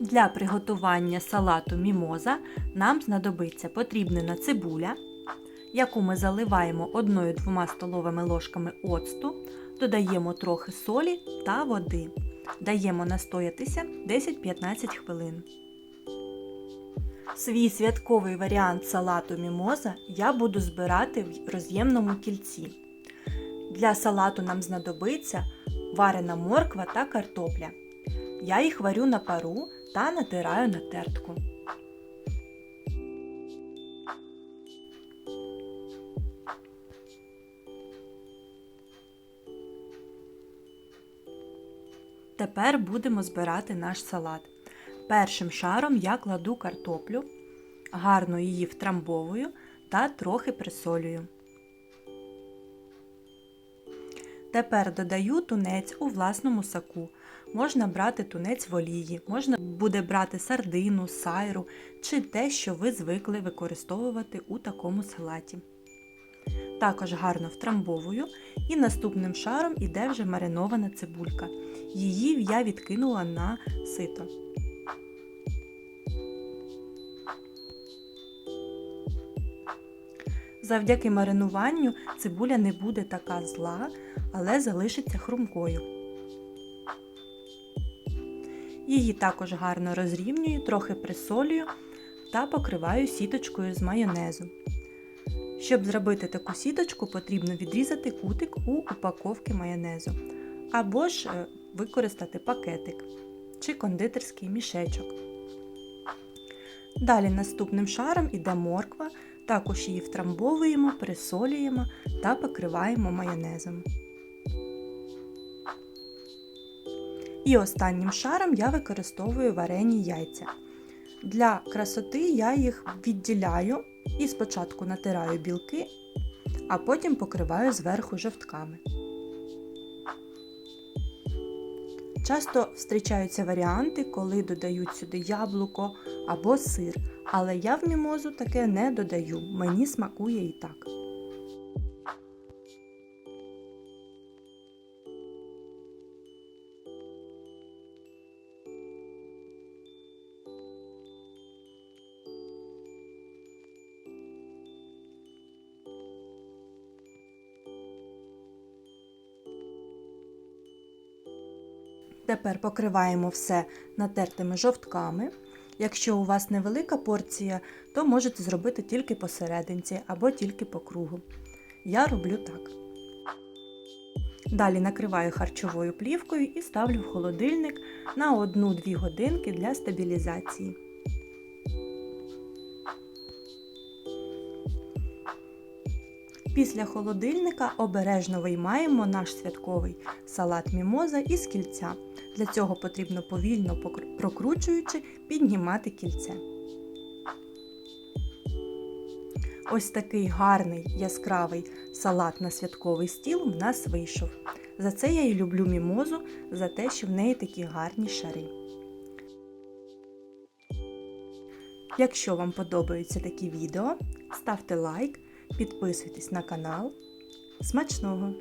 Для приготування салату мімоза нам знадобиться потрібна цибуля, яку ми заливаємо 1-2 столовими ложками оцту, додаємо трохи солі та води. Даємо настоятися 10-15 хвилин. Свій святковий варіант салату мімоза я буду збирати в роз'ємному кільці. Для салату нам знадобиться варена морква та картопля. Я їх варю на пару та натираю на тертку. Тепер будемо збирати наш салат. Першим шаром я кладу картоплю, гарно її втрамбовую та трохи присолюю. Тепер додаю тунець у власному соку. Можна брати тунець в олії, можна буде брати сардину, сайру чи те, що ви звикли використовувати у такому салаті. Також гарно втрамбовую і наступним шаром іде вже маринована цибулька. Її я відкинула на сито. Завдяки маринуванню цибуля не буде така зла, але залишиться хрумкою. Її також гарно розрівнюю, трохи присолюю та покриваю сіточкою з майонезу. Щоб зробити таку сіточку, потрібно відрізати кутик у упаковки майонезу, або ж е, використати пакетик чи кондитерський мішечок. Далі наступним шаром іде морква, також її втрамбовуємо, присолюємо та покриваємо майонезом. І останнім шаром я використовую варені яйця. Для красоти я їх відділяю і спочатку натираю білки, а потім покриваю зверху жовтками. Часто зустрічаються варіанти, коли додають сюди яблуко або сир, але я в мімозу таке не додаю, мені смакує і так. Тепер покриваємо все натертими жовтками. Якщо у вас невелика порція, то можете зробити тільки посерединці або тільки по кругу. Я роблю так. Далі накриваю харчовою плівкою і ставлю в холодильник на 1-2 годинки для стабілізації. Після холодильника обережно виймаємо наш святковий салат мімоза із кільця. Для цього потрібно повільно прокручуючи піднімати кільце. Ось такий гарний яскравий салат на святковий стіл в нас вийшов. За це я і люблю мімозу, за те, що в неї такі гарні шари. Якщо вам подобаються такі відео, ставте лайк, підписуйтесь на канал. Смачного!